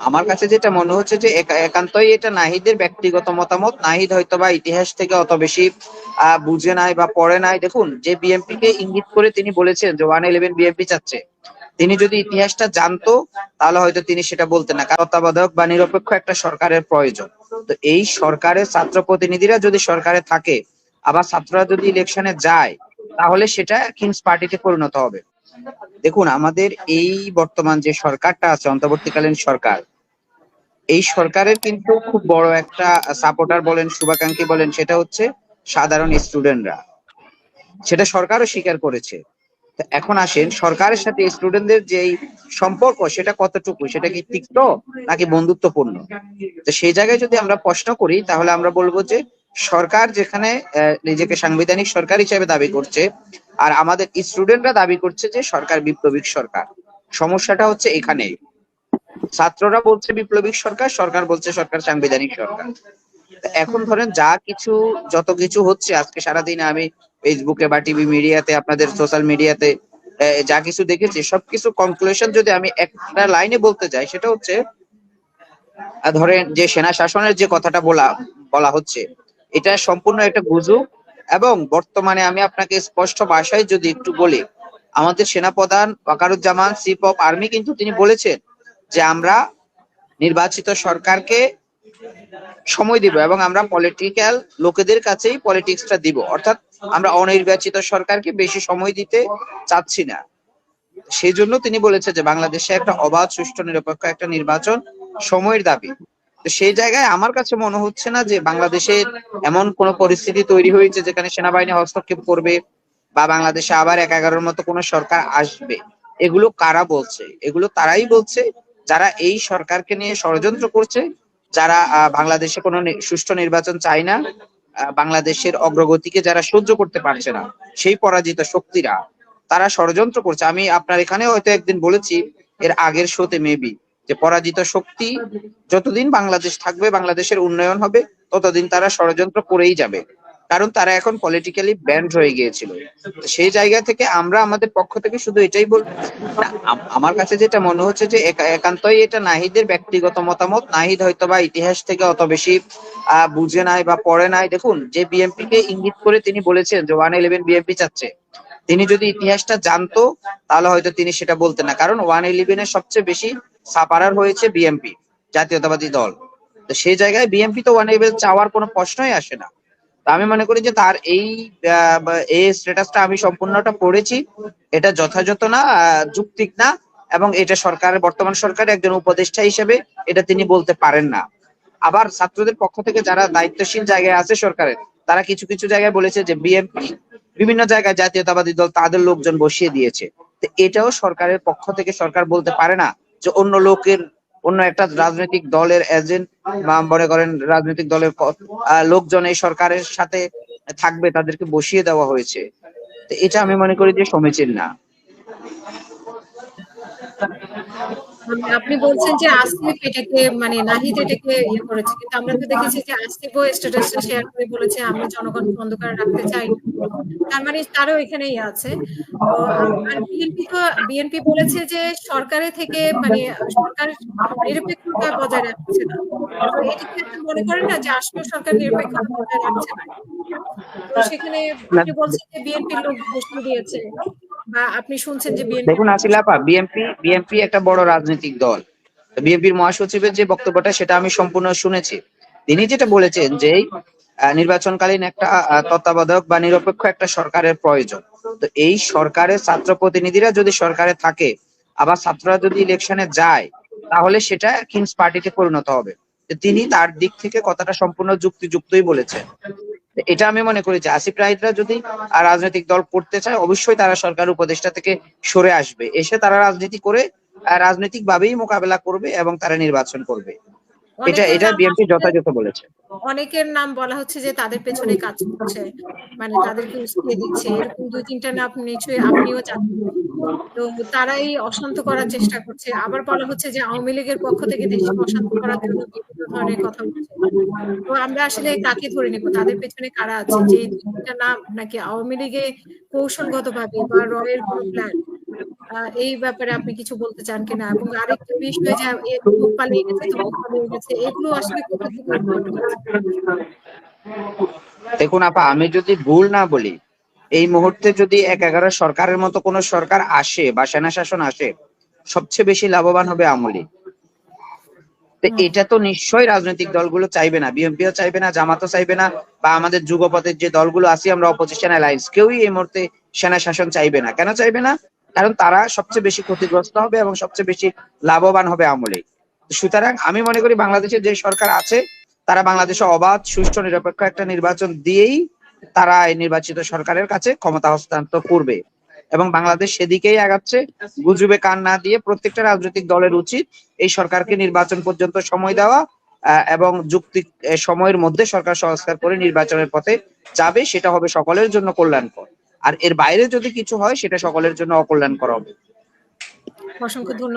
আমার কাছে যেটা মনে হচ্ছে যে একা- একান্তই এটা নাহিদের ব্যক্তিগত মতামত। নাহিদ হয়তো বা ইতিহাস থেকে অত বেশি বুঝে নাই বা পড়ে নাই। দেখুন, যে বিএনপি কে ইঙ্গিত করে তিনি বলেছেন যে ওয়ান ইলেভেন বিএনপি চাচ্ছে, তিনি যদি ইতিহাসটা জানতো, তাহলে হয়তো তিনি সেটা বলতেন না। তত্ত্বাবধায়ক বা নিরপেক্ষ একটা সরকারের প্রয়োজন। তো এই সরকারের ছাত্র প্রতিনিধিরা যদি সরকারে থাকে, আবার ছাত্ররা যদি ইলেকশনে যায়, তাহলে সেটা কিংস পার্টিতে পরিণত হবে। দেখুন, আমাদের এই বর্তমান যে সরকারটা আছে, অন্তর্বর্তীকালীন সরকার, এই সরকারের কিন্তু খুব বড় একটা সাপোর্টার বলেন, শুভাকাঙ্ক্ষী বলেন, সেটা হচ্ছে সাধারণ স্টুডেন্টরা সেটা সরকারও স্বীকার করেছে। এখন আসেন, সরকারের সাথে স্টুডেন্টদের যে সম্পর্ক, সেটা কতটুকু? সেটা কি তিক্ত নাকি বন্ধুত্বপূর্ণ? তো সেই জায়গায় যদি আমরা প্রশ্ন করি, তাহলে আমরা বলব যে সরকার যেখানে নিজেকে সাংবিধানিক সরকার হিসেবে দাবি করছে, আর আমাদের স্টুডেন্টরা দাবি করছে যে সরকার বিপ্লবিক সরকার। সমস্যাটা হচ্ছে এখানে ছাত্ররা বলছে বিপ্লবিক সরকার সরকার বলছে সরকার সাংবিধানিক সরকার। এখন ধরেন যা কিছু, যত কিছু হচ্ছে, আজকে সারাদিন আমি ফেসবুকে বা টিভি মিডিয়াতে আপনাদের সোশ্যাল মিডিয়াতে যা কিছু দেখেছি, সবকিছু কনক্লুশন যদি আমি একটা লাইনে বলতে যাই, সেটা হচ্ছে ধরেন যে সেনা শাসনের যে কথাটা বলা বলা হচ্ছে এটা সম্পূর্ণ একটা গুজব এবং বর্তমানে আমি আপনাকে স্পষ্ট ভাষায় যদি একটু বলি, আমাদের সেনাপ্রধান ওয়াকারুজ্জামান চিফ অফ আর্মি কিন্তু তিনি বলেছেন যে আমরা নির্বাচিত সরকারকে সময় দিব এবং আমরা পলিটিক্যাল লোকেদের কাছেই পলিটিক্সটা দিব। অর্থাৎ আমরা অনির্বাচিত সরকারকে বেশি সময় দিতে চাচ্ছি না। সেই জন্য তিনি বলেছে যে বাংলাদেশে একটা অবাধ, সুষ্ঠু, নিরপেক্ষ একটা নির্বাচন সময়ের দাবি। তো সেই জায়গায় আমার কাছে মনে হচ্ছে না যে বাংলাদেশে এমন কোন পরিস্থিতি তৈরি হয়েছে যেখানে সেনাবাহিনী হস্তক্ষেপ করবে বা বাংলাদেশে আবার এক এগারোর মতো কোন সরকার আসবে। এগুলো কারা বলছে? এগুলো তারাই বলছে। যারা এই সরকারকে নিয়ে ষড়যন্ত্র করছে, যারা বাংলাদেশে কোনো সুষ্ঠু নির্বাচন চায় না বাংলাদেশের অগ্রগতিকে যারা সহ্য করতে পারছে না, সেই পরাজিত শক্তিরা, তারা ষড়যন্ত্র করছে। আমি আপনার এখানে হয়তো একদিন বলেছি, এর আগের শোতে মেবি যে পরাজিত শক্তি যতদিন বাংলাদেশ থাকবে, বাংলাদেশের উন্নয়ন হবে, ততদিন তারা ষড়যন্ত্র করেই যাবে। কারণ তারা এখন পলিটিক্যালি ব্যান্ড হয়ে গিয়েছিল। সেই জায়গা থেকে আমরা আমাদের পক্ষ থেকে শুধু এটাই বল আমার কাছে যেটা মনে হচ্ছে যে একা- একান্তই এটা নাহিদের ব্যক্তিগত মতামত। নাহিদ হয়তো বা ইতিহাস থেকে অত বেশি বুঝে নাই বা পড়ে নাই। দেখুন, যে বিএনপি কে ইঙ্গিত করে তিনি বলেছেন যে ওয়ান ইলেভেন বিএনপি চাচ্ছে, তিনি যদি ইতিহাসটা জানতো, তাহলে হয়তো তিনি সেটা বলতেন না। কারণ ওয়ান ইলেভেনের সবচেয়ে বেশি সাপারার হয়েছে বিএনপি জাতীয়তাবাদী দল। তো সেই জায়গায় বিএমপি তো ওয়ান ইলেভেন চাওয়ার কোনো প্রশ্নই আসে না। তা আমি মনে করি যে তার এই এই স্ট্যাটাসটা আমি সম্পূর্ণটা পড়েছি। এটা যথাযথ না যুক্তিক না, এবং এটা সরকারের বর্তমান সরকারের একজন উপদেষ্টা হিসেবে এটা তিনি বলতে পারেন না। আবার ছাত্রদের পক্ষ থেকে যারা দায়িত্বশীল জায়গায় আছে সরকারের, তারা কিছু কিছু জায়গায় বলেছে যে বিএনপি বিভিন্ন জায়গায় জাতীয়তাবাদী দল তাদের লোকজন বসিয়ে দিয়েছে। তো এটাও সরকারের পক্ষ থেকে সরকার বলতে পারে না যে অন্য লোকের, অন্য একটা রাজনৈতিক দলের এজেন্ট বা মনে করেন রাজনৈতিক দলের লোকজন এই সরকারের সাথে থাকবে, তাদেরকে বসিয়ে দেওয়া হয়েছে। এটা আমি মনে করি যে সমীচীন না। আপনি বলছেন যে আসিফ এটাকে মানে নাহিদ এটাকে ইয়ে করেছে কিন্তু আমরা তো দেখেছি যে আসিফও স্ট্যাটাসটা শেয়ার করে বলেছে আমরা জনগণ অন্ধকারে রাখতে চাই। তার মানে তারও এখানেই আছে। আর বিএনপি তো বিএনপি বলেছে যে সরকারের থেকে মানে সরকার নিরপেক্ষতা বজায় রাখছে না। তো এটা কি আপনি মনে করেন না যে আসলে সরকার নিরপেক্ষতা বজায় রাখছে না? তো সেখানে আপনি বলছেন যে বিএনপির লোক বসিয়ে দিয়েছে। বা আপনি শুনছেন যে দেখুন আসিলাপা বিএনপি বিএনপি একটা বড় রাজনৈতিক দল। বিএনপির মহাসচিবের যে বক্তব্যটা, সেটা আমি সম্পূর্ণ শুনেছি। তিনি যেটা বলেছেন যে নির্বাচনকালীন একটা তত্ত্বাবধায়ক বা নিরপেক্ষ একটা সরকারের প্রয়োজন। তো এই সরকারের ছাত্র প্রতিনিধিরা যদি সরকারে থাকে, আবার ছাত্ররা যদি ইলেকশনে যায়, তাহলে সেটা কিংস পার্টিতে পরিণত হবে। তিনি তার দিক থেকে কথাটা সম্পূর্ণ যুক্তিযুক্তই বলেছেন। এটা আমি মনে করি যে আসিফ রাহিদরা যদি রাজনৈতিক দল করতে চায় অবশ্যই তারা সরকার উপদেষ্টা থেকে সরে আসবে। এসে তারা রাজনীতি করে রাজনৈতিক ভাবেই মোকাবেলা করবে এবং তারা নির্বাচন করবে। এটা এটা বিএনপি যথাযথ বলেছে। অনেকের নাম বলা হচ্ছে যে তাদের পেছনে কাজ করছে মানে তাদেরকে উস্কিয়ে দিচ্ছে। এরকম দুই তিনটা নাম নিশ্চয়ই আপনিও জানেন। তো তারাই অশান্ত করার চেষ্টা করছে। আবার বলা হচ্ছে যে আওয়ামী লীগের পক্ষ থেকে দেশকে অশান্ত করার জন্য বিভিন্ন ধরনের কথা বলছে। তো আমরা আসলে কাকে ধরে নেব? তাদের পেছনে কারা আছে? যে এই দুই তিনটা নাম নাকি আওয়ামী লীগে কৌশলগত ভাবে বা রয়ের প্ল্যান এই ব্যাপারে আপনি কিছু বলতে চান কিনা? এবং আরেকটা বিষয় যে পালিয়ে গেছে পালিয়ে গেছে এগুলো আসলে কোথা থেকে দেখুন আপা আমি যদি ভুল না বলি এই মুহূর্তে যদি এক এগারো সরকারের মতো কোন সরকার আসে বা সেনা শাসন আসে সবচেয়ে বেশি লাভবান হবে আমলি এটা তো নিশ্চয়ই রাজনৈতিক দলগুলো চাইবে না বিএনপিও চাইবে না জামাতও চাইবে না বা আমাদের যুগপথের যে দলগুলো আছে আমরা অপোজিশন অ্যালায়েন্স কেউই এই মুহূর্তে সেনা শাসন চাইবে না। কেন চাইবে না? কারণ তারা সবচেয়ে বেশি ক্ষতিগ্রস্ত হবে এবং সবচেয়ে বেশি লাভবান হবে আমলে সুতরাং আমি মনে করি বাংলাদেশে যে সরকার আছে, তারা বাংলাদেশে অবাধ, সুষ্ঠু, নিরপেক্ষ একটা নির্বাচন দিয়েই তারা এই নির্বাচিত সরকারের কাছে ক্ষমতা হস্তান্তর করবে। এবং বাংলাদেশ সেদিকেই আগাচ্ছে, গুজবে কান না দিয়ে প্রত্যেকটা রাজনৈতিক দলের উচিত এই সরকারকে নির্বাচন পর্যন্ত সময় দেওয়া এবং যুক্তি সময়ের মধ্যে সরকার সংস্কার করে নির্বাচনের পথে যাবে, সেটা হবে সকলের জন্য কল্যাণকর। আর এর বাইরে যদি কিছু হয় সেটা সকলের জন্য অকল্যাণকর হবে। অসংখ্য ধন্যবাদ।